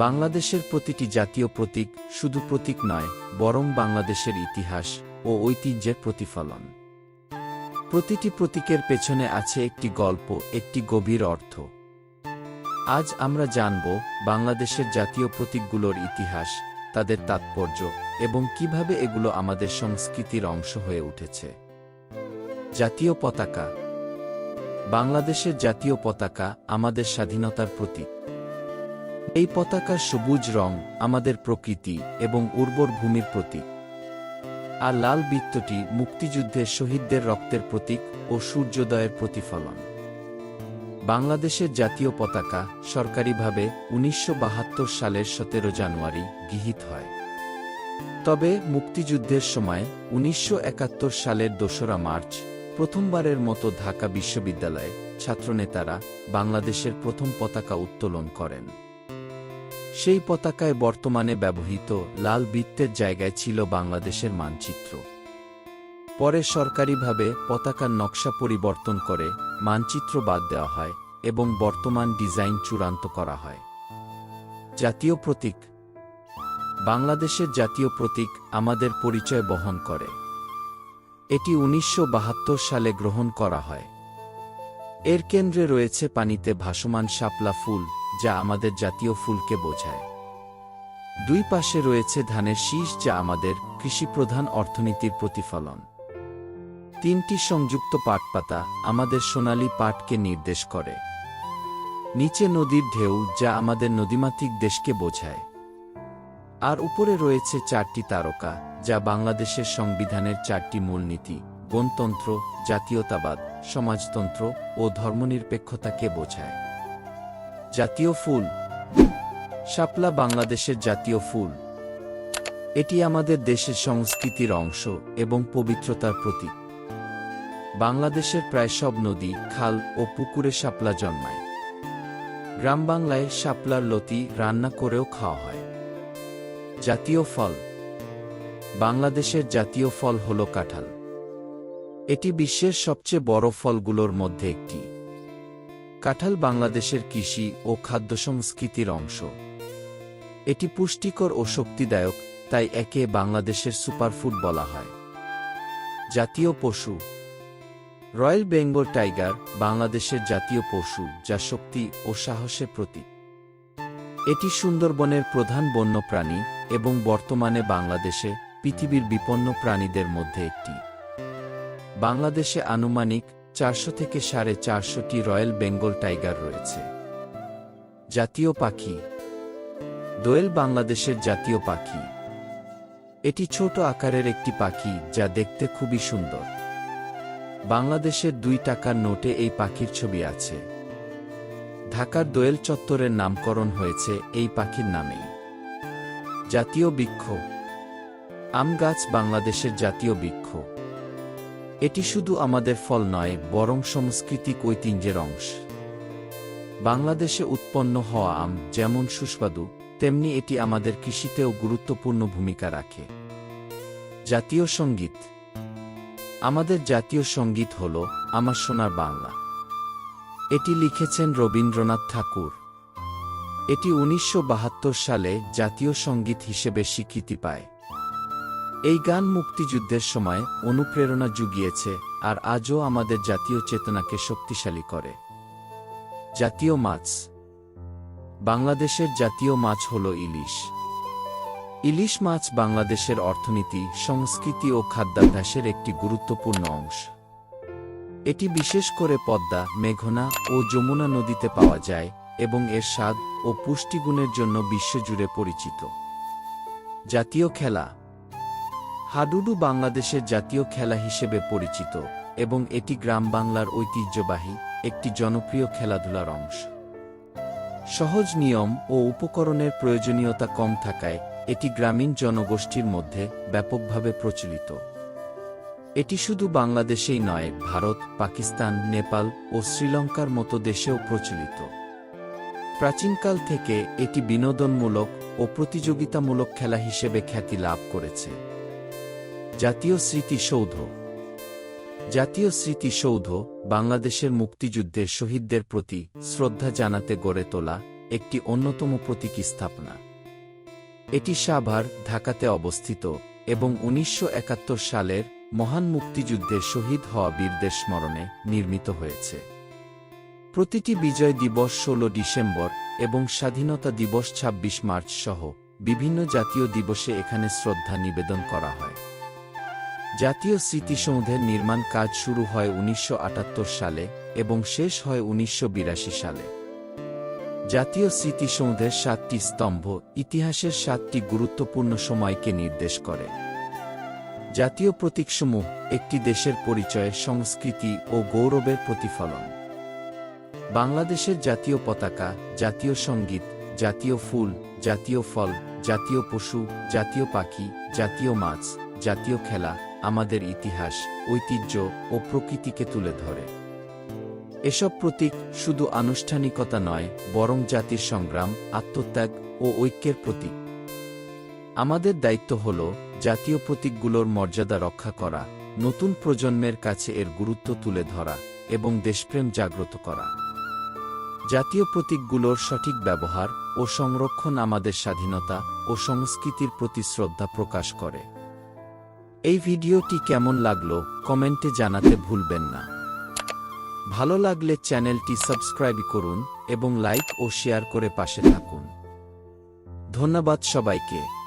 বাংলাদেশের প্রতিটি জাতীয় প্রতীক শুধু প্রতীক নয়, বরং বাংলাদেশের ইতিহাস ও ঐতিহ্যের প্রতিফলন। প্রতিটি প্রতীকের পেছনে আছে একটি গল্প, একটি গভীর অর্থ। আজ আমরা জানব বাংলাদেশের জাতীয় প্রতীকগুলোর ইতিহাস, তাদের তাৎপর্য এবং কীভাবে এগুলো আমাদের সংস্কৃতির অংশ হয়ে উঠেছে। জাতীয় পতাকা। বাংলাদেশের জাতীয় পতাকা আমাদের স্বাধীনতার প্রতীক। এই পতাকার সবুজ রং, আমাদের প্রকৃতি এবং উর্বর ভূমির প্রতীক। আর লাল বৃত্তটি মুক্তিযুদ্ধের শহীদদের রক্তের প্রতীক ও সূর্যোদয়ের প্রতিফলন। বাংলাদেশের জাতীয় পতাকা সরকারিভাবে উনিশশো বাহাত্তর সালের সতেরো জানুয়ারি গৃহীত হয়। তবে মুক্তিযুদ্ধের সময় উনিশশো একাত্তর সালের দোসরা মার্চ, প্রথমবারের মতো ঢাকা বিশ্ববিদ্যালয়ে ছাত্রনেতারা বাংলাদেশের প্রথম পতাকা উত্তোলন করেন। সেই পতাকায় বর্তমানে ব্যবহৃত লাল বৃত্তের জায়গায় ছিল বাংলাদেশের মানচিত্র। পরে সরকারিভাবে পতাকার নকশা পরিবর্তন করে মানচিত্র বাদ দেওয়া হয় এবং বর্তমান ডিজাইন চূড়ান্ত করা হয়। জাতীয় প্রতীক। বাংলাদেশের জাতীয় প্রতীক আমাদের পরিচয় বহন করে। এটি উনিশশো বাহাত্তর সালে গ্রহণ করা হয়। এর কেন্দ্রে রয়েছে পানিতে ভাসমান শাপলা ফুল। যা আমাদের জাতীয় ফুলকে বোঝায়। দুই পাশে রয়েছে ধানের শীষ যা আমাদের কৃষিপ্রধান অর্থনীতির প্রতিফলন। তিনটি সংযুক্ত পাটপাতা আমাদের সোনালী পাটকে নির্দেশ করে। নিচে নদীর ঢেউ যা আমাদের নদীমাতৃক দেশকে বোঝায়। আর উপরে রয়েছে চারটি তারকা যা বাংলাদেশের সংবিধানের চারটি মূলনীতি, গণতন্ত্র, জাতীয়তাবাদ, সমাজতন্ত্র ও ধর্মনিরপেক্ষতাকে বোঝায়। জাতীয় ফুল। শাপলা বাংলাদেশের জাতীয় ফুল। এটি আমাদের দেশের সংস্কৃতির অংশ এবং পবিত্রতার প্রতীক। বাংলাদেশের প্রায় সব নদী, খাল ও পুকুরে শাপলা জন্মায়। গ্রাম বাংলায় শাপলার লতি রান্না করেও খাওয়া হয়। জাতীয় ফল। বাংলাদেশের জাতীয় ফল হল কাঁঠাল। এটি বিশ্বের সবচেয়ে বড় ফলগুলোর মধ্যে একটি। কাঁঠাল বাংলাদেশের কৃষি ও খাদ্য সংস্কৃতির অংশ। এটি পুষ্টিকর ও শক্তিদায়ক, তাই একে বাংলাদেশের সুপারফুড বলা হয়। জাতীয় পশু। রয়্যাল বেঙ্গল টাইগার বাংলাদেশের জাতীয় পশু, যা শক্তি ও সাহসের প্রতীক। এটি সুন্দরবনের প্রধান বন্যপ্রাণী এবং বর্তমানে বাংলাদেশে পৃথিবীর বিপন্ন প্রাণীদের মধ্যে একটি। বাংলাদেশে আনুমানিক চারশো থেকে সাড়ে চারশোটি রয়্যাল বেঙ্গল টাইগার রয়েছে। জাতীয় পাখি। দোয়েল বাংলাদেশের জাতীয় পাখি। এটি ছোট আকারের একটি পাখি যা দেখতে খুবই সুন্দর। বাংলাদেশের দুই টাকার নোটে এই পাখির ছবি আছে। ঢাকার দোয়েল চত্বরের নামকরণ হয়েছে এই পাখির নামেই। জাতীয় বৃক্ষ। আম গাছ বাংলাদেশের জাতীয় বৃক্ষ। এটি শুধু আমাদের ফল নয়, বরং সাংস্কৃতিক ঐতিহ্যের অংশ। বাংলাদেশে উৎপন্ন হওয়া আম, যেমন সুস্বাদু, তেমনি এটি আমাদের কৃষিতেও গুরুত্বপূর্ণ ভূমিকা রাখে। জাতীয় সংগীত। আমাদের জাতীয় সংগীত হল আমার সোনার বাংলা। এটি লিখেছেন রবীন্দ্রনাথ ঠাকুর। এটি উনিশশো বাহাত্তর সালে জাতীয় সংগীত হিসেবে স্বীকৃতি পায়। এই গান মুক্তিযুদ্ধের সময় অনুপ্রেরণা জুগিয়েছে আর আজও আমাদের জাতীয় চেতনাকে শক্তিশালী করে। জাতীয় মাছ। বাংলাদেশের জাতীয় মাছ হল ইলিশ। ইলিশ মাছ বাংলাদেশের অর্থনীতি, সংস্কৃতি ও খাদ্যাভ্যাসের একটি গুরুত্বপূর্ণ অংশ। এটি বিশেষ করে পদ্মা, মেঘনা ও যমুনা নদীতে পাওয়া যায় এবং এর স্বাদ ও পুষ্টিগুণের জন্য বিশ্বজুড়ে পরিচিত। জাতীয় খেলা। হাডুডু বাংলাদেশের জাতীয় খেলা হিসেবে পরিচিত এবং এটি গ্রাম বাংলার ঐতিহ্যবাহী একটি জনপ্রিয় খেলাধুলার অংশ। সহজ নিয়ম ও উপকরণের প্রয়োজনীয়তা কম থাকায় এটি গ্রামীণ জনগোষ্ঠীর মধ্যে ব্যাপকভাবে প্রচলিত। এটি শুধু বাংলাদেশেই নয়, ভারত, পাকিস্তান, নেপাল ও শ্রীলঙ্কার মতো দেশেও প্রচলিত। প্রাচীনকাল থেকে এটি বিনোদনমূলক ও প্রতিযোগিতামূলক খেলা হিসেবে খ্যাতি লাভ করেছে। জাতীয় স্মৃতিসৌধ জাতীয় স্মৃতিসৌধ বাংলাদেশের মুক্তিযুদ্ধের শহীদদের প্রতি শ্রদ্ধা জানাতে গড়ে তোলা একটি অন্যতম প্রতীকী স্থাপনা। এটি সাভার, ঢাকাতে অবস্থিত এবং উনিশশো একাত্তর সালের মহান মুক্তিযুদ্ধে শহীদ হওয়া বীরদের স্মরণে নির্মিত হয়েছে। প্রতিটি বিজয় দিবস ১৬ ডিসেম্বর এবং স্বাধীনতা দিবস ২৬ মার্চ সহ বিভিন্ন জাতীয় দিবসে এখানে শ্রদ্ধা নিবেদন করা হয়। জাতীয় স্মৃতিসৌধের নির্মাণ কাজ শুরু হয় উনিশশো আটাত্তর সালে এবং শেষ হয় উনিশশো বিরাশি সালে। জাতীয় স্মৃতিসৌধের সাতটি স্তম্ভ ইতিহাসের সাতটি গুরুত্বপূর্ণ সময়কে নির্দেশ করে। জাতীয় প্রতীকসমূহ একটি দেশের পরিচয়, সংস্কৃতি ও গৌরবের প্রতিফলন। বাংলাদেশের জাতীয় পতাকা, জাতীয় সংগীত, জাতীয় ফুল, জাতীয় ফল, জাতীয় পশু, জাতীয় পাখি, জাতীয় মাছ, জাতীয় খেলা আমাদের ইতিহাস, ঐতিহ্য ও প্রকৃতিকে তুলে ধরে। এসব প্রতীক শুধু আনুষ্ঠানিকতা নয়, বরং জাতির সংগ্রাম, আত্মত্যাগ ও ঐক্যের প্রতীক। আমাদের দায়িত্ব হল জাতীয় প্রতীকগুলোর মর্যাদা রক্ষা করা, নতুন প্রজন্মের কাছে এর গুরুত্ব তুলে ধরা এবং দেশপ্রেম জাগ্রত করা। জাতীয় প্রতীকগুলোর সঠিক ব্যবহার ও সংরক্ষণ আমাদের স্বাধীনতা ও সংস্কৃতির প্রতি শ্রদ্ধা প্রকাশ করে। এই ভিডিওটি কেমন লাগল, কমেন্টে জানাতে ভুলবেন না। ভালো লাগলে চ্যানেলটি সাবস্ক্রাইব করুন এবং লাইক ও শেয়ার করে পাশে থাকুন। ধন্যবাদ সবাইকে।